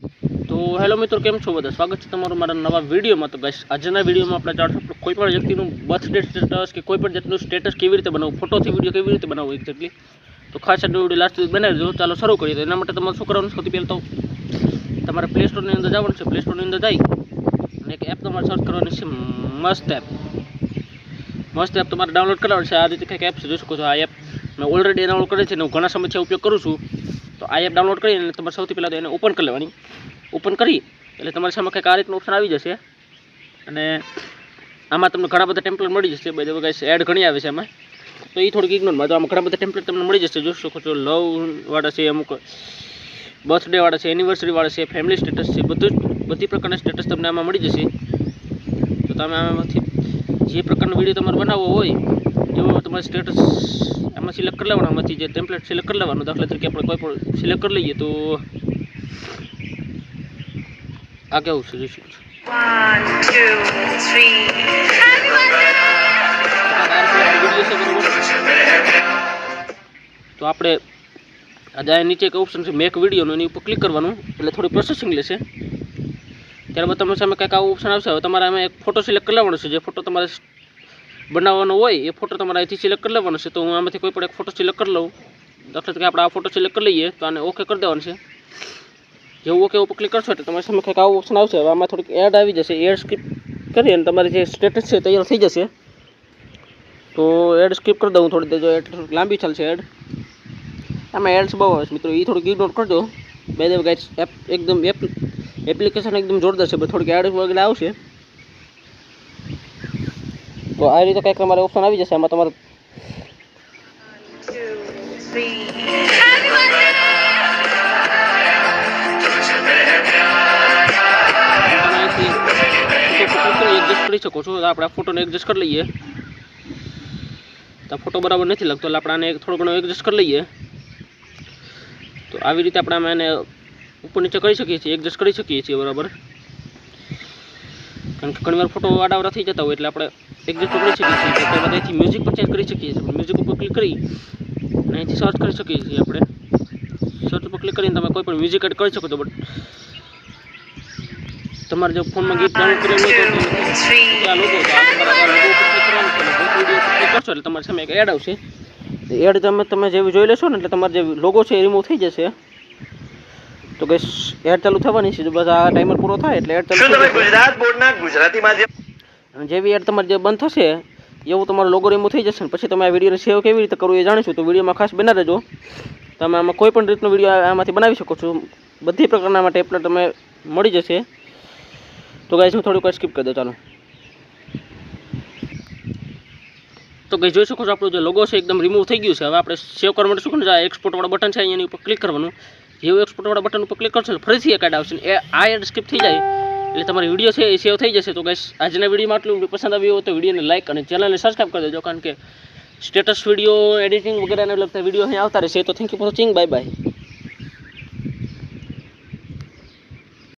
તો હેલો મિત્રો, કેમ છો બધા? સ્વાગત છે તમારું મારા નવા વિડીયોમાં. તો ગાઈસ આજના વિડીયોમાં આપણે જાણશું આપણે કોઈ પણ વ્યક્તિનું બર્થડે સ્ટેટસ કે કોઈ પણ જાતનું સ્ટેટસ કેવી રીતે બનાવવું ફોટોથી વીડિયો કેવી રીતે બનાવવું એક્ઝેક્ટલી તો ખાસ આજનો વીડિયો લાસ્ટ સુધી બનાવી દો ચાલો શરૂ કરીએ. તો એના માટે તમારે શું કરવાનું? સૌથી પહેલાં તો તમારે પ્લે સ્ટોરની અંદર જવાનું છે. પ્લે સ્ટોરની અંદર જઈ અને એક એપ તમારે સર્ચ કરવાની છે, મસ્ત એપ મસ્ત એપ તમારે ડાઉનલોડ કરવાની છે. આ રીતે કંઈક એપ જોઈ શકો છો આ એપ મેં ઓલરેડી ડાઉનલોડ કરી છે અને હું ઘણા સમયથી ઉપયોગ કરું છું. તો આ એપ ડાઉનલોડ કરીને તમારે સૌથી પહેલાં તો એને ઓપન કરી લેવાની. ઓપન કરી એટલે તમારી સામે કંઈક આ રીતનું ઓપ્શન આવી જશે. અને આમાં તમને ઘણા બધા ટેમ્પલેટ મળી જશે. બધા ગાઈસ એડ ઘણી આવે છે એમાં તો એ થોડીક ઇગ્નોરમાં તો આમાં ઘણા બધા ટેમ્પલેટ તમને મળી જશે. જોઈ શકો છો લવવાળા છે, અમુક બર્થડેવાળા છે એનિવર્સરીવાળા છે ફેમિલી સ્ટેટસ છે, બધું બધી પ્રકારના સ્ટેટસ તમને આમાં મળી જશે. તો તમે આમાંથી જે પ્રકારનો વીડિયો તમારે બનાવવો હોય તમારે સ્ટેટસ એમાં સિલેક્ટ કરી લેવાનું આમાંથી જે ટેમ્પલેટ સિલેક્ટ કરી લેવાનું દાખલા તરીકે આપણે કોઈ પણ સિલેક્ટ કરી લઈએ તો આ કેવું છે જોઈ શકો છો? One, two, three. તો આપણે આજે નીચે એક ઓપ્શન છે મેક વિડીયોનું એની ઉપર ક્લિક કરવાનું એટલે થોડી પ્રોસેસિંગ લેશે. ત્યારબાદ તમારી સામે કંઈક આવું ઓપ્શન આવશે હવે તમારે આમાં એક ફોટો સિલેક્ટ કરી લેવાનો છે જે ફોટો તમારે બનાવવાનો હોય, એ ફોટો તમારે અહીંથી સિલેક્ટ કરી લેવાનો છે. તો હું આમાંથી કોઈ પણ એક ફોટો સિલેક્ટ કરી લઉં. દાખલા તરીકે આપણે આ ફોટો સિલેક્ટ કરી લઈએ, તો આને ઓકે કરી દેવાનું છે. જેવું ઓકે ઉપર ક્લિક કરશો એટલે તમારી સામે કંઈક આવું ઓપ્શન આવશે. હવે આમાં થોડીક એડ આવી જશે. એડ સ્કીપ કરી અને તમારી જે સ્ટેટસ છે તૈયાર થઈ જશે. તો એડ સ્કીપ કરી દઉં થોડી દેજો એડ લાંબી ચાલશે એડ આમાં એડ્સ બહુ આવે છે. મિત્રો એ થોડીક ઇગ્નોર કરજો બે દેવ ગાઈસ એપ એકદમ એપ એપ્લિકેશન એકદમ જોરદાર છે. થોડીક એડ વગેરે આવશે. તો આ રીતે કંઈક તમારે ઓપ્શન આવી જશે. આમાં તમારે એડજસ્ટ કરી શકો છો આપણે ફોટોને એડજસ્ટ કરી લઈએ. તો ફોટો બરાબર નથી લાગતો, એટલે આપણે આને થોડો ઘણો એડજસ્ટ કરી લઈએ. તો આવી રીતે આપણે આમાં એને ઉપર નીચે કરી શકીએ છીએ એડજસ્ટ કરી શકીએ છીએ બરાબર. કારણ કે ઘણીવાર ફોટો આડાવડા થઈ જતા હોય એટલે આપણે એડજસ્ટ કરી શકીએ છીએ. તો ત્યારબાદ અહીંથી મ્યુઝિક પણ ચેન્જ કરી શકીએ છીએ. મ્યુઝિક ઉપર ક્લિક કરી અને અહીંથી સર્ચ કરી શકીએ છીએ આપણે. સર્ચ ઉપર ક્લિક કરીને તમે કોઈ પણ મ્યુઝિક એડ કરી શકો છો બટ તમારે જો ફોનમાં ગીત ડાઉનલોડ કરેલું હોય તો કરશો એટલે તમારી સામે એક એડ આવશે. એડ તમે તમે જેવી જોઈ લેશો ને એટલે તમારે જે લોગો છે એ રિમૂવ થઈ જશે. તો કે એડ ચાલુ થવાની છે બસ આ ટાઈમર પૂરો થાય એટલે એડ ચાલુ તમે ગુજરાત બોર્ડના ગુજરાતી માધ્યમ અને જેવી એડ તમારે જે બંધ થશે એવું તમારો લોગો રિમૂવ થઈ જશે પછી તમે આ વિડીયોને સેવ કેવી રીતે કરવું એ જાણીશું. તો વિડીયોમાં ખાસ બના રહેજો તમે આમાં કોઈ પણ રીતનો વીડિયો આમાંથી બનાવી શકો છો. બધી પ્રકારના માટે ટેમ્પલેટ તમે મળી જશે. તો ગાઈઝ હું થોડુંક સ્કીપ કરી દઉં ચાલો. તો ગઈ જોઈ શકો છો આપણો જે લોગો છે એકદમ રિમૂવ થઈ ગયું છે. હવે આપણે સેવ કરવા માટે શું કરવાનું એક્સપોર્ટવાળા બટન છે અહીંયાની ઉપર ક્લિક કરવાનું. જેવું એક્સપોર્ટવાળા બટન ઉપર ક્લિક કરશો એટલે ફરીથી એક એડ આવશે એ આ એડ સ્કીપ થઈ જાય એટલે તમારી વીડિયો છે એ સેવ થઈ જશે. તો ગાઈસ આજના વિડીયોમાં આટલું વીડિયો પસંદ આવ્યું તો વિડીયોને લાઇક અને ચેનલને સબસ્ક્રાઈબ કરી દેજો. કારણ કે સ્ટેટસ વીડિયો એડિટિંગ વગેરેને લગતા વીડિયો અહીં આવતા રહેશે. તો thank you for watching bye bye